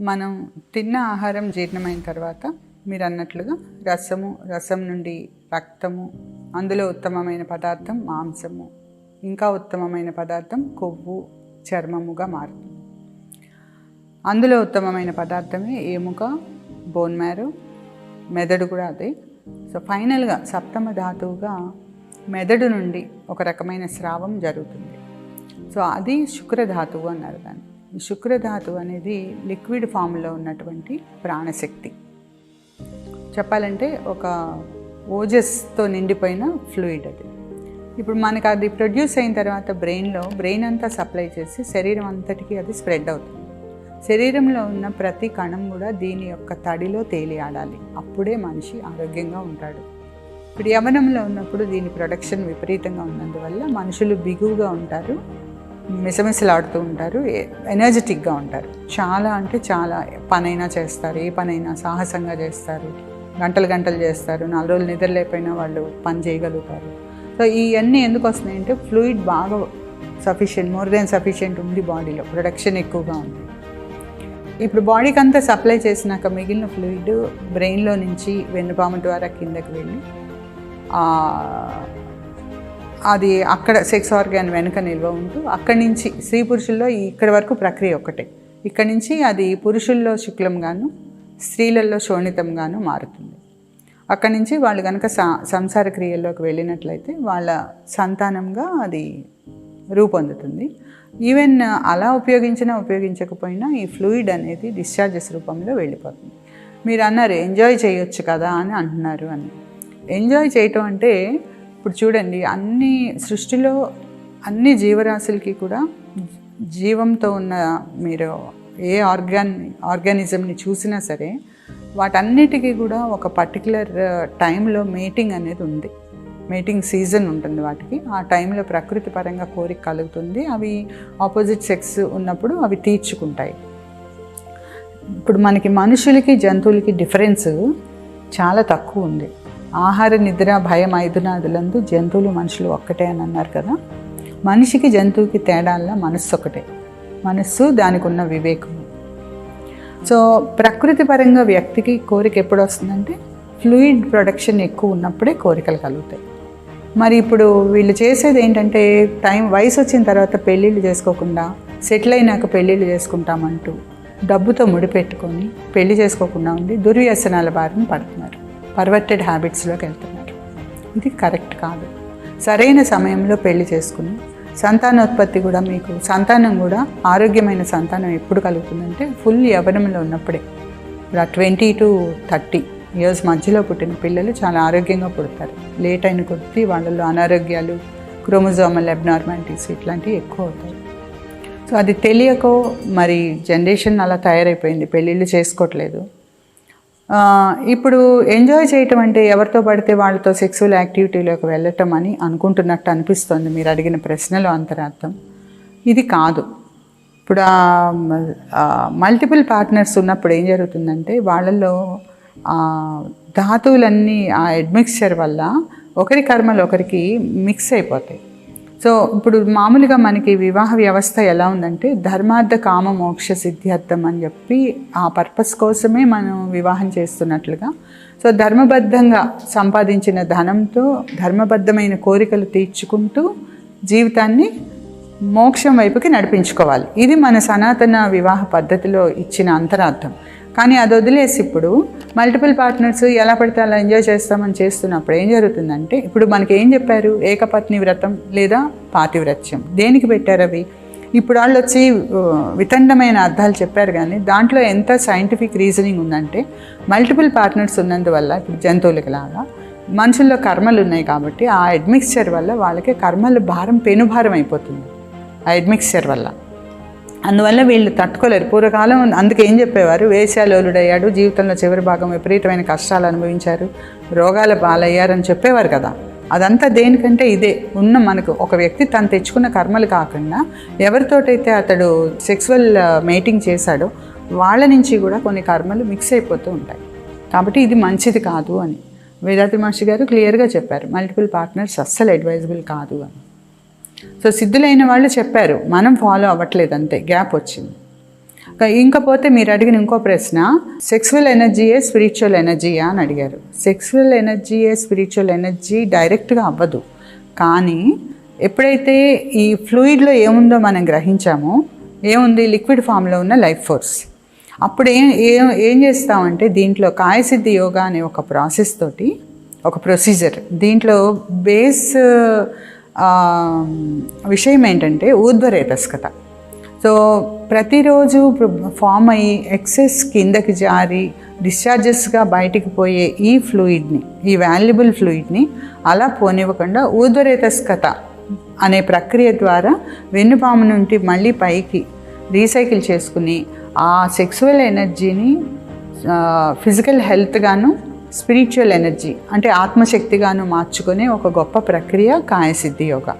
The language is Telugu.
మనం తిన్న ఆహారం జీర్ణమైన తర్వాత మీరు అన్నట్లుగా రసము రసం నుండి రక్తము అందులో ఉత్తమమైన పదార్థం మాంసము ఇంకా ఉత్తమమైన పదార్థం కొవ్వు చర్మముగా మారుతుంది. అందులో ఉత్తమమైన పదార్థమే ఎముక బోన్ మ్యారో మెదడు కూడా అదే. సో ఫైనల్గా సప్తమ ధాతువుగా మెదడు నుండి ఒక రకమైన స్రావం జరుగుతుంది. సో అది శుక్రధాతువు అన్నారు దాన్ని. శుక్రధాతు అనేది లిక్విడ్ ఫామ్లో ఉన్నటువంటి ప్రాణశక్తి. చెప్పాలంటే ఒక ఓజస్తో నిండిపోయిన ఫ్లూయిడ్ అది. ఇప్పుడు మనకు అది ప్రొడ్యూస్ అయిన తర్వాత బ్రెయిన్లో బ్రెయిన్ అంతా సప్లై చేసి శరీరం అంతటికి అది స్ప్రెడ్ అవుతుంది. శరీరంలో ఉన్న ప్రతి కణం కూడా దీని యొక్క తడిలో తేలి ఆడాలి. అప్పుడే మనిషి ఆరోగ్యంగా ఉంటాడు. ఇప్పుడు యవనంలో ఉన్నప్పుడు దీని ప్రొడక్షన్ విపరీతంగా ఉన్నందువల్ల మనుషులు బిగువుగా ఉంటారు. మిసమిసలాడుతూ ఉంటారు. ఎనర్జెటిక్గా ఉంటారు. చాలా అంటే చాలా. పనైనా చేస్తారు. ఏ పనైనా సాహసంగా చేస్తారు. గంటలు గంటలు చేస్తారు. నాలుగు రోజులు నిద్ర లేకపోయినా వాళ్ళు పని చేయగలుగుతారు. సో ఇవన్నీ ఎందుకు వస్తున్నాయంటే ఫ్లూయిడ్ బాగా సఫిషియెంట్ మోర్ దెన్ సఫిషియెంట్ ఉంది బాడీలో. ప్రొడక్షన్ ఎక్కువగా ఉంది. ఇప్పుడు బాడీకి అంతా సప్లై చేసినాక మిగిలిన ఫ్లూయిడ్ బ్రెయిన్లో నుంచి వెన్నుపాము ద్వారా కిందకి వెళ్ళి అది అక్కడ సెక్స్ ఆర్గాన్ వెనుక నిల్వ ఉంటూ అక్కడి నుంచి స్త్రీ పురుషుల్లో ఇక్కడి వరకు ప్రక్రియ ఒకటే ఇక్కడి నుంచి అది పురుషుల్లో శుక్లంగాను స్త్రీలలో శోణితంగాను మారుతుంది. అక్కడి నుంచి వాళ్ళు కనుక సంసార క్రియల్లోకి వెళ్ళినట్లయితే వాళ్ళ సంతానంగా అది రూపొందుతుంది. ఈవెన్ అలా ఉపయోగించినా ఉపయోగించకపోయినా ఈ ఫ్లూయిడ్ అనేది డిశ్చార్జెస్ రూపంలో వెళ్ళిపోతుంది. మీరు అన్నారు ఎంజాయ్ చేయొచ్చు కదా అని అంటున్నారు అని. ఎంజాయ్ చేయటం అంటే ఇప్పుడు చూడండి అన్ని సృష్టిలో అన్ని జీవరాశులకి కూడా జీవంతో ఉన్న మీరు ఏ ఆర్గాన్ ఆర్గానిజంని చూసినా సరే వాటన్నిటికీ కూడా ఒక పర్టికులర్ టైంలో మీటింగ్ అనేది ఉంది. మీటింగ్ సీజన్ ఉంటుంది వాటికి. ఆ టైంలో ప్రకృతి పరంగా కోరిక కలుగుతుంది. అవి ఆపోజిట్ సెక్స్ ఉన్నప్పుడు అవి తీర్చుకుంటాయి. ఇప్పుడు మనకి మనుషులకి జంతువులకి డిఫరెన్స్ చాలా తక్కువ ఉంది. ఆహార నిద్ర భయం ఐదునాదులందు జంతువులు మనుషులు ఒక్కటే అని అన్నారు కదా. మనిషికి జంతువుకి తేడాల్లో మనస్సు ఒకటే. మనస్సు దానికి ఉన్న వివేకము. సో ప్రకృతి పరంగా వ్యక్తికి కోరిక ఎప్పుడు వస్తుందంటే ఫ్లూయిడ్ ప్రొడక్షన్ ఎక్కువ ఉన్నప్పుడే కోరికలు కలుగుతాయి. మరి ఇప్పుడు వీళ్ళు చేసేది ఏంటంటే టైం వయసు వచ్చిన తర్వాత పెళ్ళిళ్ళు చేసుకోకుండా సెటిల్ అయినాక పెళ్ళిళ్ళు చేసుకుంటామంటూ డబ్బుతో ముడిపెట్టుకొని పెళ్ళి చేసుకోకుండా ఉండి దుర్వ్యసనాల బారిన పడుతున్నారు. పర్వర్టెడ్ హ్యాబిట్స్లోకి వెళ్తున్నారు. ఇది కరెక్ట్ కాదు. సరైన సమయంలో పెళ్ళి చేసుకుని సంతానోత్పత్తి కూడా మీకు సంతానం కూడా ఆరోగ్యమైన సంతానం ఎప్పుడు కలుగుతుందంటే ఫుల్ యవనంలో ఉన్నప్పుడే. ఇలా ట్వంటీ టు థర్టీ ఇయర్స్ మధ్యలో పుట్టిన పిల్లలు చాలా ఆరోగ్యంగా పుడతారు. లేట్ అయిన కొద్దీ వాళ్ళలో అనారోగ్యాలు క్రోమోజోమల్ అబ్నార్మాలిటీస్ ఇట్లాంటివి ఎక్కువ అవుతాయి. సో అది తెలియకో మరి జనరేషన్ అలా తయారైపోయింది. పెళ్ళిళ్ళు చేసుకోవట్లేదు. ఇప్పుడు ఎంజాయ్ చేయటం అంటే ఎవరితో పడితే వాళ్ళతో సెక్సువల్ యాక్టివిటీలోకి వెళ్ళటం అని అనుకుంటున్నట్టు అనిపిస్తుంది మీరు అడిగిన ప్రశ్నలో అంతరార్థం. ఇది కాదు. ఇప్పుడు మల్టిపుల్ పార్ట్నర్స్ ఉన్నప్పుడు ఏం జరుగుతుందంటే వాళ్ళల్లో ధాతువులన్నీ ఆ అడ్మిక్స్చర్ వల్ల ఒకరి కర్మలు ఒకరికి మిక్స్ అయిపోతాయి. సో ఇప్పుడు మామూలుగా మనకి వివాహ వ్యవస్థ ఎలా ఉందంటే ధర్మార్థ కామ మోక్ష సిద్ధ్యర్థం అని చెప్పి ఆ పర్పస్ కోసమే మనం వివాహం చేస్తున్నట్లుగా. సో ధర్మబద్ధంగా సంపాదించిన ధనంతో ధర్మబద్ధమైన కోరికలు తీర్చుకుంటూ జీవితాన్ని మోక్షం వైపుకి నడిపించుకోవాలి. ఇది మన సనాతన వివాహ పద్ధతిలో ఇచ్చిన అంతరార్థం. కానీ అది వదిలేసి ఇప్పుడు మల్టిపుల్ పార్ట్నర్స్ ఎలా పడితే అలా ఎంజాయ్ చేస్తామని చేస్తున్నప్పుడు ఏం జరుగుతుందంటే ఇప్పుడు మనకి ఏం చెప్పారు? ఏకపత్ని వ్రతం లేదా పాతివ్రత్యం దేనికి పెట్టారు అవి? ఇప్పుడు వాళ్ళు వచ్చి వితండమైన అర్థాలు చెప్పారు కానీ దాంట్లో ఎంత సైంటిఫిక్ రీజనింగ్ ఉందంటే మల్టిపుల్ పార్ట్నర్స్ ఉన్నందువల్ల ఇప్పుడు జంతువులకి లాగా మనుషుల్లో కర్మలు ఉన్నాయి కాబట్టి ఆ అడ్మిక్స్చర్ వల్ల వాళ్ళకి కర్మల భారం పెనుభారం అయిపోతుంది. ఆ అడ్మిక్స్చర్ వల్ల. అందువల్ల వీళ్ళు తట్టుకోలేరు. పూర్వకాలం అందుకే ఏం చెప్పేవారు? వేశ్యాలోలుడయ్యాడు జీవితంలో చివరి భాగం విపరీతమైన కష్టాలు అనుభవించారు రోగాల పాలయ్యారని చెప్పేవారు కదా. అదంతా దేనికంటే ఇదే. ఉన్న మనకు ఒక వ్యక్తి తను తెచ్చుకున్న కర్మలు కాకుండా ఎవరితోటైతే అతడు సెక్సువల్ మేటింగ్ చేశాడో వాళ్ళ నుంచి కూడా కొన్ని కర్మలు మిక్స్ అయిపోతూ ఉంటాయి. కాబట్టి ఇది మంచిది కాదు అని. వేదాద్రి మహర్షి గారు క్లియర్గా చెప్పారు. మల్టిపుల్ పార్ట్నర్స్ అస్సలు అడ్వైజబుల్ కాదు అని. సో సిద్ధులైన వాళ్ళు చెప్పారు మనం ఫాలో అవ్వట్లేదు అంతే గ్యాప్ వచ్చింది. ఇంకపోతే మీరు అడిగిన ఇంకో ప్రశ్న సెక్సువల్ ఎనర్జీయే స్పిరిచువల్ ఎనర్జీయా అని అడిగారు. సెక్సువల్ ఎనర్జీయే స్పిరిచువల్ ఎనర్జీ డైరెక్ట్గా అవ్వదు. కానీ ఎప్పుడైతే ఈ ఫ్లూయిడ్లో ఏముందో మనం గ్రహించామో ఏముంది? లిక్విడ్ ఫామ్లో ఉన్న లైఫ్ ఫోర్స్ అప్పుడు ఏం ఏం ఏం చేస్తామంటే దీంట్లో కాయసిద్ధి యోగా అనే ఒక ప్రాసెస్ తోటి ఒక ప్రొసీజర్ దీంట్లో బేస్ విషయం ఏంటంటే ఊర్ధ్వరేతస్కత సో ప్రతిరోజు ఫామ్ అయ్యి ఎక్సెస్ కిందకి జారి డిశ్చార్జెస్గా బయటికి పోయే ఈ ఫ్లూయిడ్ని ఈ వాల్యుబుల్ ఫ్లూయిడ్ని అలా పోనివ్వకుండా ఊర్ధ్వరేతస్కత అనే ప్రక్రియ ద్వారా వెన్నుపాము నుండి మళ్ళీ పైకి రీసైకిల్ చేసుకుని ఆ సెక్సువల్ ఎనర్జీని ఫిజికల్ హెల్త్గాను స్పిరిచువల్ ఎనర్జీ అంటే ఆత్మశక్తిగాను మార్చుకునే ఒక గొప్ప ప్రక్రియ కాయసిద్ధి యోగా.